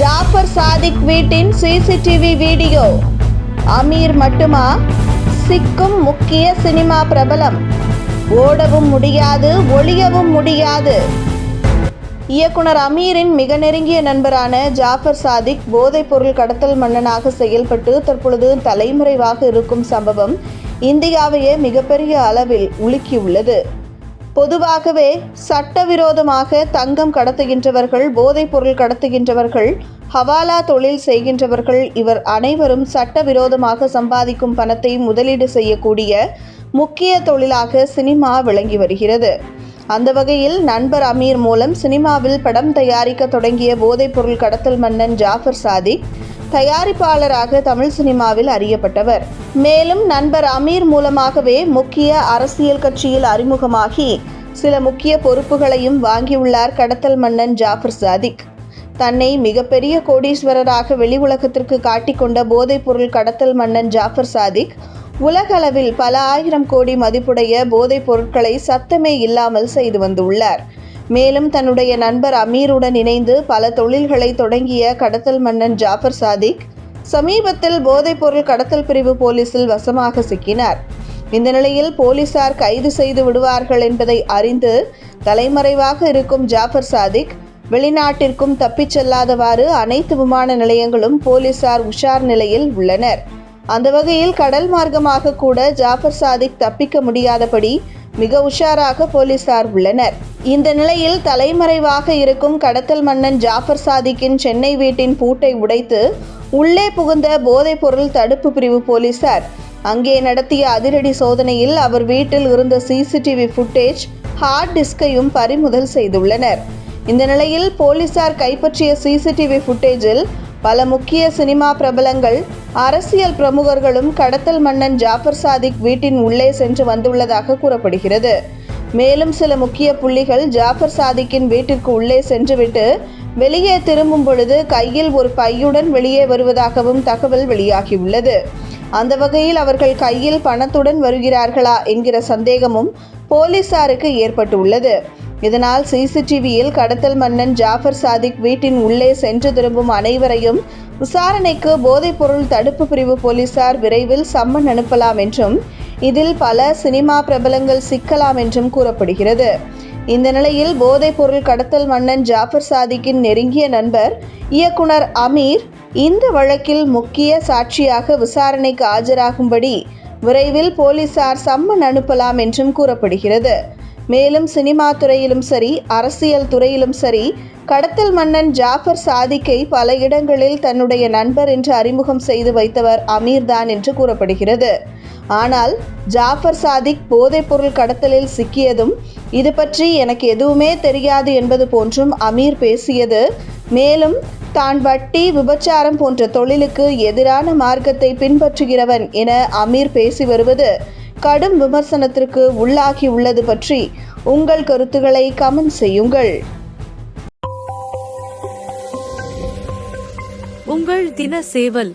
ஜாஃபர் சாதிக் வீட்டின் CCTV video. Amir மட்டுமா? சிக்கும் முக்கிய சினிமா பிரபலம். ஓடவும் முடியாது ஒளியவும் முடியாது. இயக்குனர் அமீரின் மிக நெருங்கிய நண்பரான ஜாஃபர் சாதிக் போதைப் பொருள் கடத்தல் மன்னனாக செயல்பட்டு தற்பொழுது தலைமறைவாக இருக்கும் சம்பவம் இந்தியாவையே மிகப்பெரிய அளவில் உலுக்கியுள்ளது. பொதுவாகவே சட்டவிரோதமாக தங்கம் கடத்துகின்றவர்கள் போதைப்பொருள் கடத்துகின்றவர்கள் ஹவாலா தொழில் செய்கின்றவர்கள் இவர் அனைவரும் சட்டவிரோதமாக சம்பாதிக்கும் பணத்தை முதலீடு செய்யக்கூடிய முக்கிய தொழிலாக சினிமா விளங்கி வருகிறது. அந்த வகையில் நண்பர் அமீர் மூலம் சினிமாவில் படம் தயாரிக்க தொடங்கிய போதைப்பொருள் கடத்தல் மன்னன் ஜாஃபர் சாதிக் தயாரிப்பாளராக தமிழ் சினிமாவில் அறியப்பட்டவர். மேலும் நண்பர் அமீர் மூலமாகவே முக்கிய அரசியல் கட்சியில் அறிமுகமாகி சில முக்கிய பொறுப்புகளையும் வாங்கியுள்ளார் கடத்தல் மன்னன் ஜாஃபர் சாதிக். தன்னை மிகப்பெரிய கோடீஸ்வரராக வெளி உலகத்திற்கு காட்டிக்கொண்ட போதைப்பொருள் கடத்தல் மன்னன் ஜாஃபர் சாதிக் உலகளவில் பல ஆயிரம் கோடி மதிப்புடைய போதைப் பொருட்களை சத்தமே இல்லாமல் செய்து வந்துள்ளார். மேலும் தன்னுடைய நண்பர் அமீருடன் இணைந்து பல தொழில்களை தொடங்கிய கடத்தல் மன்னன் ஜாஃபர் சாதிக் சமீபத்தில் போதைப்பொருள் கடத்தல் பிரிவு போலீசில் வசமாக சிக்கினார். இந்த நிலையில் போலீசார் கைது செய்து விடுவார்கள் என்பதை அறிந்து தலைமறைவாக இருக்கும் ஜாஃபர் சாதிக் வெளிநாட்டிற்கும் தப்பிச் செல்லாதவாறு அனைத்து விமான நிலையங்களும் போலீசார் உஷார் நிலையில் உள்ளனர். அந்த வகையில் கடல் மார்க்கமாக கூட ஜாஃபர் சாதிக் தப்பிக்க முடியாதபடி மிக உஷாராக போலீசார் உள்ளனர். இந்த நிலையில் தலைமறைவாக இருக்கும் கடத்தல் மன்னன் ஜாஃபர் சாதிக்கின் சென்னை வீட்டின் பூட்டை உடைத்து உள்ளே புகுந்த போதைப்பொருள் தடுப்பு பிரிவு போலீசார். அங்கே நடத்திய அதிரடி சோதனையில் அவர் வீட்டில் இருந்த சிசிடிவி ஃபுட்டேஜ் ஹார்ட் டிஸ்கையும் பறிமுதல் செய்துள்ளனர். இந்த நிலையில் போலீசார் கைப்பற்றிய சிசிடிவி ஃபுட்டேஜில் பல முக்கிய சினிமா பிரபலங்கள் அரசியல் பிரமுகர்களும் கடத்தல் மன்னன் ஜாஃபர் சாதிக் வீட்டின் உள்ளே சென்று வந்துள்ளதாக கூறப்படுகிறது. மேலும் சில முக்கிய புள்ளிகள் ஜாஃபர் சாதிக்கின் வீட்டிற்கு உள்ளே சென்றுவிட்டு வெளியே திரும்பும் பொழுது கையில் ஒரு பையுடன் வெளியே வருவதாகவும் தகவல் வெளியாகியுள்ளது. அந்த வகையில் அவர்கள் கையில் பணத்துடன் வருகிறார்களா என்கிற சந்தேகமும் போலீசாருக்கு ஏற்பட்டுள்ளது. இதனால் சிசிடிவியில் கடத்தல் மன்னன் ஜாஃபர் சாதிக் வீட்டின் உள்ளே சென்று திரும்பும் அனைவரையும் விசாரணைக்கு போதைப்பொருள் தடுப்பு பிரிவு போலீசார் விரைவில் சம்மன் அனுப்பலாம் என்றும் இதில் பல சினிமா பிரபலங்கள் சிக்கலாம் என்றும் கூறப்படுகிறது. இந்த நிலையில் போதைப்பொருள் கடத்தல் மன்னன் ஜாஃபர் சாதிக்கின் நெருங்கிய நண்பர் இயக்குனர் அமீர் இந்த வழக்கில் முக்கிய சாட்சியாக விசாரணைக்கு ஆஜராகும்படி விரைவில் போலீசார் சம்மன் அனுப்பலாம் என்றும் கூறப்படுகிறது. மேலும் சினிமா துறையிலும் சரி அரசியல் துறையிலும் சரி கடத்தல் மன்னன் ஜாஃபர் சாதிக்கை பல இடங்களில் தன்னுடைய நண்பர் என்று அறிமுகம் செய்து வைத்தவர் அமீர்தான் என்று கூறப்படுகிறது. ஆனால் ஜாஃபர் சாதிக் போதைப்பொருள் கடத்தலில் சிக்கியதும் இது பற்றி எனக்கு எதுவுமே தெரியாது என்பது போன்றும் அமீர் பேசியது மேலும் தான் வட்டி விபச்சாரம் போன்ற தொழிலுக்கு எதிரான மார்க்கத்தை பின்பற்றுகிறவன் என அமீர் பேசி வருவது கடும் விமர்சனத்திற்கு உள்ளாகி உள்ளது பற்றி உங்கள் கருத்துக்களை கமெண்ட் செய்யுங்கள். உங்கள் தின சேவல்